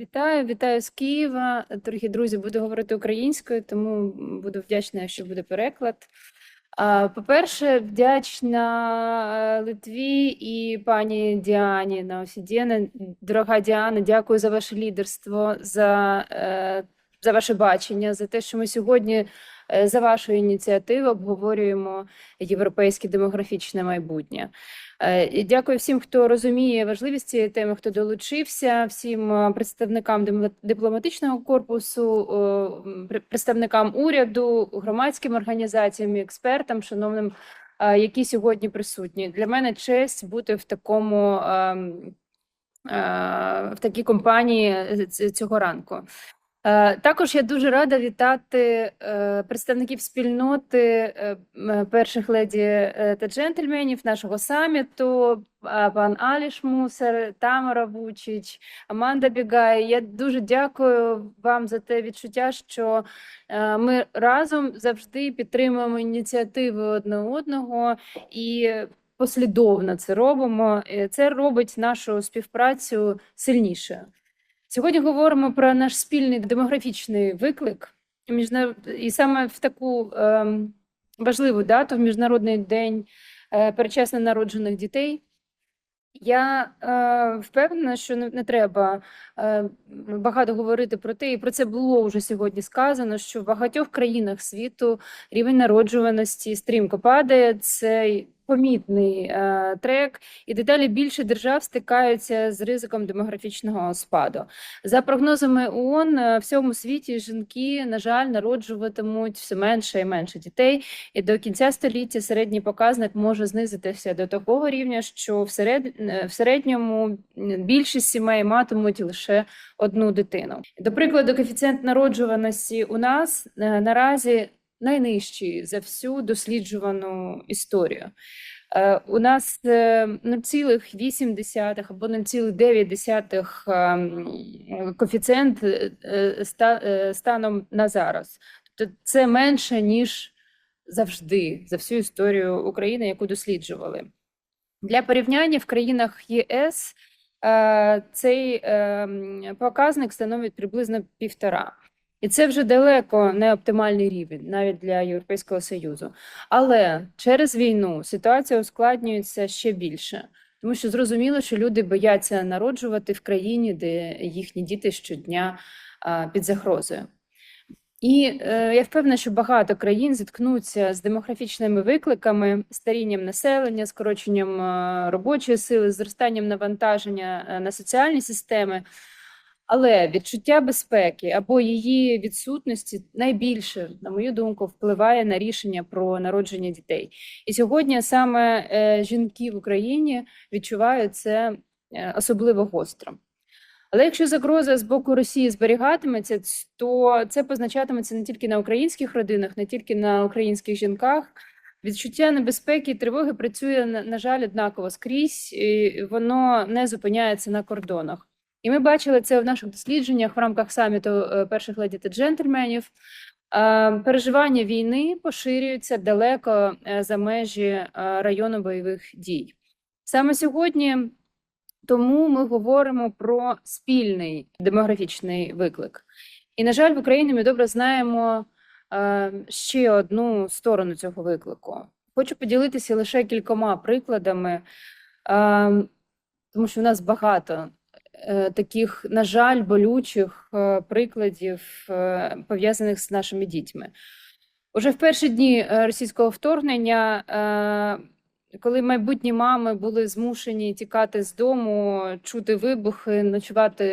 Вітаю, вітаю з Києва. Дорогі друзі, буду говорити українською, тому буду вдячна, якщо буде переклад. По-перше, вдячна е, Литві і пані Діані Наосідєна. Дорога Діана, дякую за ваше лідерство, за, е, за ваше бачення, за те, що ми сьогодні за вашою ініціативою обговорюємо європейське демографічне майбутнє. Е, Дякую всім, хто розуміє важливість цієї теми, хто долучився, всім е, представникам дипломатичного корпусу, е, представникам уряду, громадським організаціям, експертам, шановним, е, які сьогодні присутні. Для мене честь бути в такому ем, е, в такій компанії е, цього ранку. Е, Також я дуже рада вітати е, представників спільноти е, перших леді та джентльменів нашого саміту, пан Аліш Мусер, Тамара Вучич, Аманда Бігай. Я дуже дякую вам за те відчуття, що ми разом завжди підтримуємо ініціативи одне одного і послідовно це робимо. Це робить нашу співпрацю сильнішою. Сьогодні говоримо про наш спільний демографічний виклик. І саме в таку ем, важливу дату, в Міжнародний день е, передчасно народжених дітей. Я е, впевнена, що не, не треба е, багато говорити про те, і про це було вже сьогодні сказано, що в багатьох країнах світу рівень народжуваності стрімко падає. Це помітний е, трек, і дедалі більше держав стикаються з ризиком демографічного спаду. За прогнозами ООН, е, в всьому світі жінки, на жаль, народжуватимуть все менше і менше дітей, і до кінця століття середній показник може знизитися до такого рівня, що в, серед... е, в середньому більшість сімей матимуть лише одну дитину. До прикладу, коефіцієнт народжуваності у нас наразі найнижчий за всю досліджувану історію. Е, У нас е, 0,8 або 0,9 ем, коефіцієнт е, е, е, станом на зараз. Тобто це менше, ніж завжди за всю історію України, яку досліджували. Для порівняння в країнах ЄС е, цей ем, показник становить приблизно півтора. І це вже далеко не оптимальний рівень, навіть для Європейського Союзу. Але через війну ситуація ускладнюється ще більше, тому що зрозуміло, що люди бояться народжувати в країні, де їхні діти щодня під загрозою. І е, я впевнена, що багато країн зіткнуться з демографічними викликами, старінням населення, скороченням е, робочої сили, зростанням навантаження е, на соціальні системи. Але відчуття безпеки або її відсутності найбільше, на мою думку, впливає на рішення про народження дітей. І сьогодні саме е, жінки в Україні відчувають це е, особливо гостро. Але якщо загроза з боку Росії зберігатиметься, то це позначатиметься не тільки на українських родинах, не тільки на українських жінках. Відчуття небезпеки і тривоги працює, на, на жаль, однаково скрізь, і воно не зупиняється на кордонах. І ми бачили це в наших дослідженнях в рамках саміту е, перших леді та джентльменів. Переживання війни поширюються далеко е, за межі е, району бойових дій. Саме сьогодні тому ми говоримо про спільний демографічний виклик. І, на жаль, в Україні ми добре знаємо ще одну сторону цього виклику. Хочу поділитися лише кількома прикладами, е, тому що в нас багато таких, на жаль, болючих е, прикладів, е, пов'язаних з нашими дітьми. Уже в перші дні е, російського вторгнення, е, коли майбутні мами були змушені тікати з дому, чути вибухи, ночувати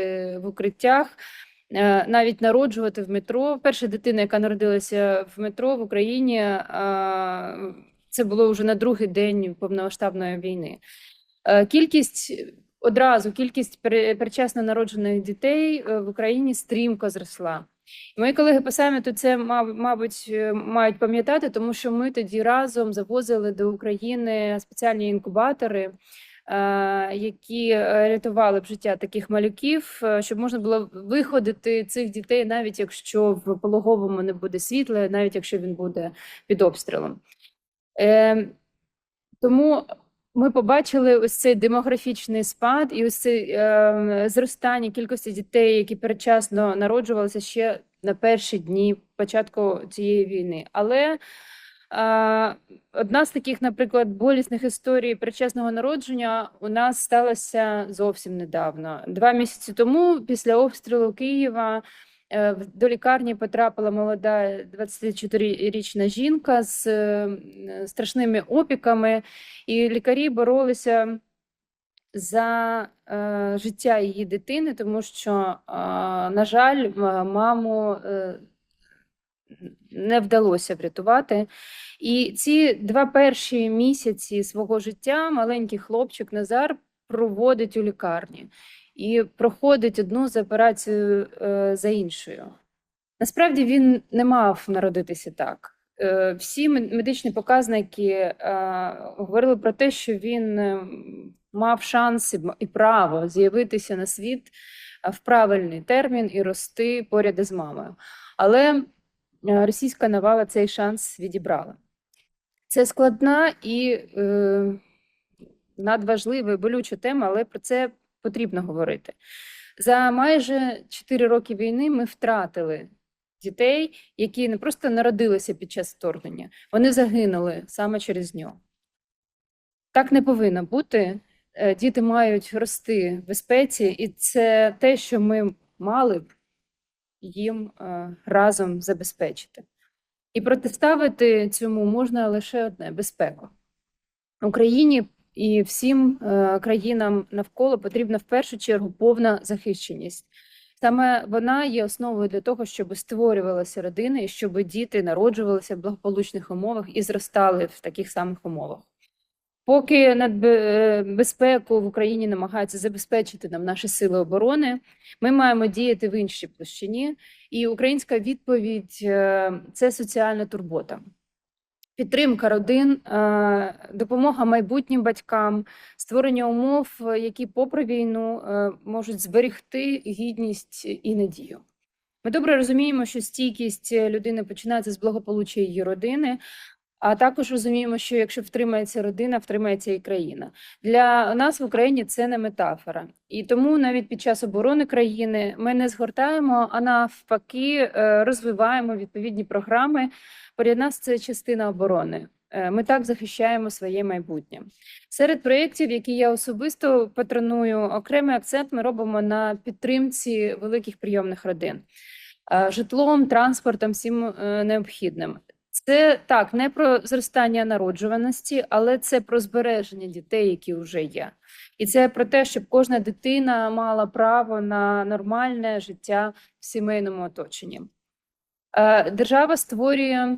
в укриттях, е, навіть народжувати в метро. Перша дитина, яка народилася в метро в Україні, е, це було вже на другий день повномасштабної війни. Е, Кількість одразу, кількість пере- народжених дітей е, в Україні стрімко зросла. Мої колеги по саміту це, мабуть, е, мають пам'ятати, тому що ми тоді разом завозили до України спеціальні інкубатори, е, які рятували б життя таких малюків, щоб можна було виходити цих дітей, навіть якщо в пологовому не буде світла, навіть якщо він буде під обстрілом. Е, Тому Ми побачили ось цей демографічний спад і ось це е, зростання кількості дітей, які передчасно народжувалися ще на перші дні початку цієї війни. Але е, одна з таких, наприклад, болісних історій передчасного народження у нас сталася зовсім недавно. Два місяці тому, після обстрілу Києва, до лікарні потрапила молода 24-річна жінка з е, страшними опіками, і лікарі боролися за е, життя її дитини, тому що, е, на жаль, маму е, не вдалося врятувати. І ці два перші місяці свого життя маленький хлопчик Назар проводить у лікарні і проходить одну з операцію е, за іншою. Насправді він не мав народитися так. Е, Всі медичні показники е, говорили про те, що він мав шанс і право з'явитися на світ в правильний термін і рости поряд із мамою. Але російська навала цей шанс відібрала. Це складна і е, надважлива і болюча тема, але про це потрібно говорити. За майже 4 роки війни ми втратили дітей, які не просто народилися під час вторгнення, вони загинули саме через нього. Так не повинно бути. Е, Діти мають рости в безпеці, і це те, що ми мали б їм е, разом забезпечити. І протиставити цьому можна лише одне безпеку. Україні і всім е, країнам навколо потрібна в першу чергу повна захищеність. Саме вона є основою для того, щоб створювалися родини, і щоб діти народжувалися в благополучних умовах і зростали в таких самих умовах. Поки е, безпеку в Україні намагаються забезпечити нам наші сили оборони, ми маємо діяти в іншій площині, і українська відповідь е, це соціальна турбота. Підтримка родин, е, допомога майбутнім батькам, створення умов, які, попри війну, е, можуть зберегти гідність і надію. Ми добре розуміємо, що стійкість людини починається з благополуччя її родини, а також розуміємо, що якщо втримається родина, втримається і країна. Для нас в Україні це не метафора. І тому навіть під час оборони країни ми не згортаємо, а навпаки е, розвиваємо відповідні програми. Для нас це частина оборони. Е, Ми так захищаємо своє майбутнє. Серед проєктів, які я особисто патроную, окремий акцент ми робимо на підтримці великих прийомних родин е, житлом, транспортом, всім необхідним. Це так, не про зростання народжуваності, але це про збереження дітей, які вже є. І це про те, щоб кожна дитина мала право на нормальне життя в сімейному оточенні. Е, Держава створює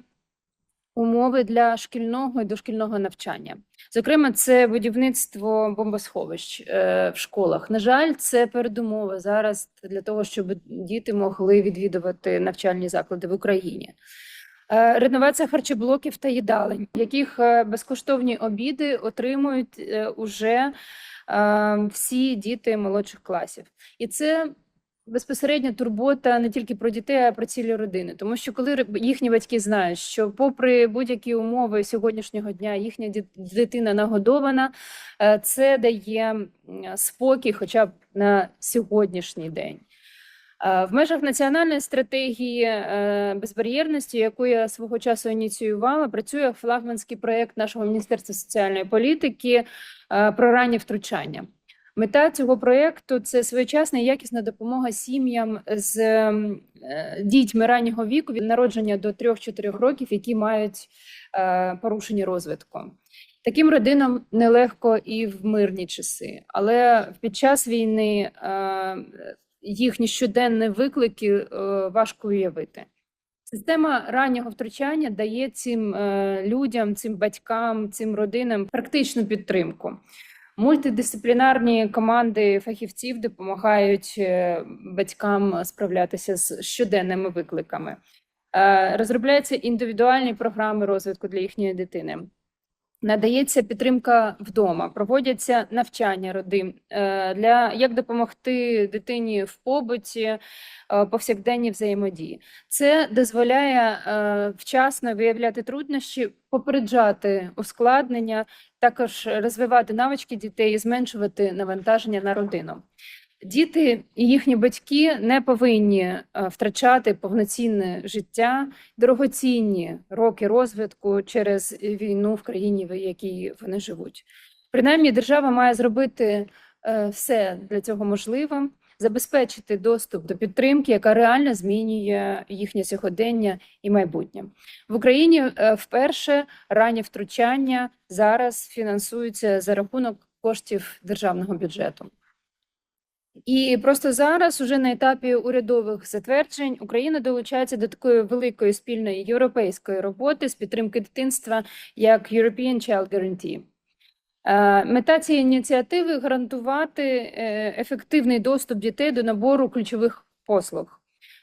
умови для шкільного і дошкільного навчання. Зокрема, це будівництво бомбосховищ е, в школах. На жаль, це передумова зараз для того, щоб діти могли відвідувати навчальні заклади в Україні. Е, Реновація харчоблоків та їдалень, яких е, безкоштовні обіди отримують е, уже всі діти молодших класів. І це безпосередня турбота не тільки про дітей, а й про цілі родини. Тому що коли їхні батьки знають, що попри будь-які умови сьогоднішнього дня їхня дитина нагодована, це дає спокій хоча б на сьогоднішній день. Е, В межах національної стратегії е, безбар'єрності, яку я свого часу ініціювала, працює флагманський проєкт нашого Міністерства соціальної політики е, про раннє втручання. Мета цього проєкту це своєчасна і якісна допомога сім'ям з дітьми раннього віку від народження до 3-4 років, які мають порушення розвитку. Таким родинам нелегко і в мирні часи, але під час війни їхні щоденні виклики е, важко уявити. Система раннього втручання дає цим е, людям, цим батькам, цим родинам практичну підтримку. Мультидисциплінарні команди фахівців допомагають е, батькам справлятися з щоденними викликами. Розробляються індивідуальні програми розвитку для їхньої дитини. Надається підтримка вдома, проводяться навчання родин е, для як допомогти дитині в побуті, е, повсякденній взаємодії. Це дозволяє е, вчасно виявляти труднощі, попереджати ускладнення, також розвивати навички дітей і зменшувати навантаження на родину. Діти і їхні батьки не повинні е, втрачати повноцінне життя, дорогоцінні роки розвитку через війну в країні, в якій вони живуть. Принаймні, держава має зробити е, все для цього можливим, забезпечити доступ до підтримки, яка реально змінює їхнє сьогодення і майбутнє. В Україні е, вперше раннє втручання зараз фінансується за рахунок коштів державного бюджету. І просто зараз, уже на етапі урядових затверджень, Україна долучається до такої великої спільної європейської роботи з підтримки дитинства як European Child Guarantee. Е, Мета цієї ініціативи гарантувати е, ефективний доступ дітей до набору ключових послуг,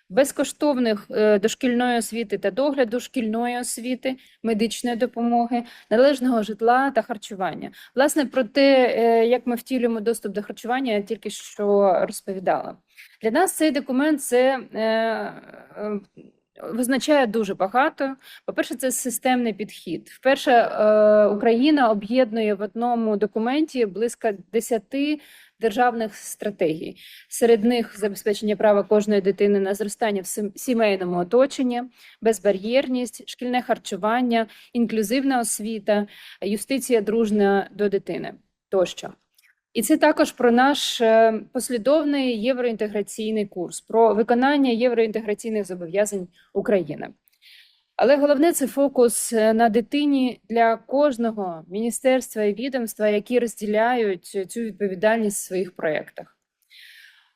безкоштовних е, дошкільної освіти та догляду, шкільної освіти, медичної допомоги, належного житла та харчування. Власне, про те, е, як ми втілюємо доступ до харчування, я тільки що розповідала. Для нас цей документ це е, визначає дуже багато. По-перше, це системний підхід. Вперше е, Україна об'єднує в одному документі близько 10 державних стратегій. Серед них забезпечення права кожної дитини на зростання в сімейному оточенні, безбар'єрність, шкільне харчування, інклюзивна освіта, юстиція дружна до дитини тощо. І це також про наш е, послідовний євроінтеграційний курс, про виконання євроінтеграційних зобов'язань України. Але головне це фокус е, на дитині для кожного міністерства і відомства, які розділяють цю відповідальність в своїх проєктах.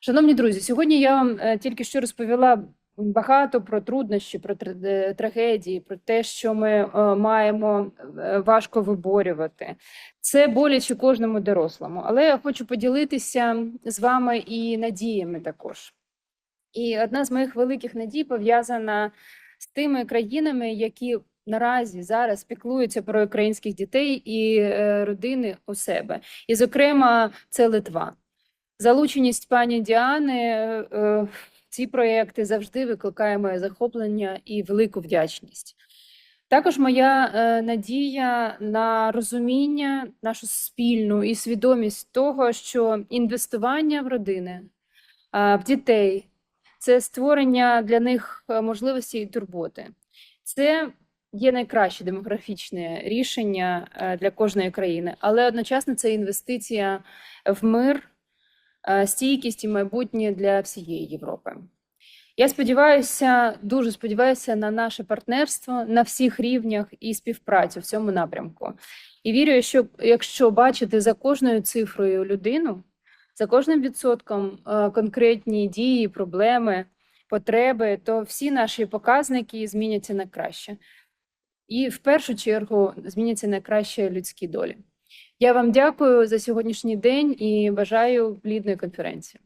Шановні друзі, сьогодні я вам е, тільки що розповіла багато про труднощі, про е, трагедії, про те, що ми е, маємо е, важко виборювати. Це боляче кожному дорослому. Але я хочу поділитися з вами і надіями також. І одна з моїх великих надій пов'язана з тими країнами, які наразі зараз піклуються про українських дітей і родини у себе. І, зокрема, це Литва. Залученість пані Діани ці проекти завжди викликає моє захоплення і велику вдячність. Також моя е, надія на розуміння, нашу спільну і свідомість того, що інвестування в родини, а, в дітей це створення для них е, можливості і турботи. Це є найкраще демографічне рішення е, для кожної країни, але одночасно це інвестиція в мир, е, стійкість і майбутнє для всієї Європи. Я сподіваюся, дуже сподіваюся на наше партнерство на всіх рівнях і співпрацю в цьому напрямку. І вірю, що якщо бачити за кожною цифрою людину, за кожним відсотком е, конкретні дії, проблеми, потреби, то всі наші показники зміняться на краще. І в першу чергу зміняться на краще людські долі. Я вам дякую за сьогоднішній день і бажаю плідної конференції.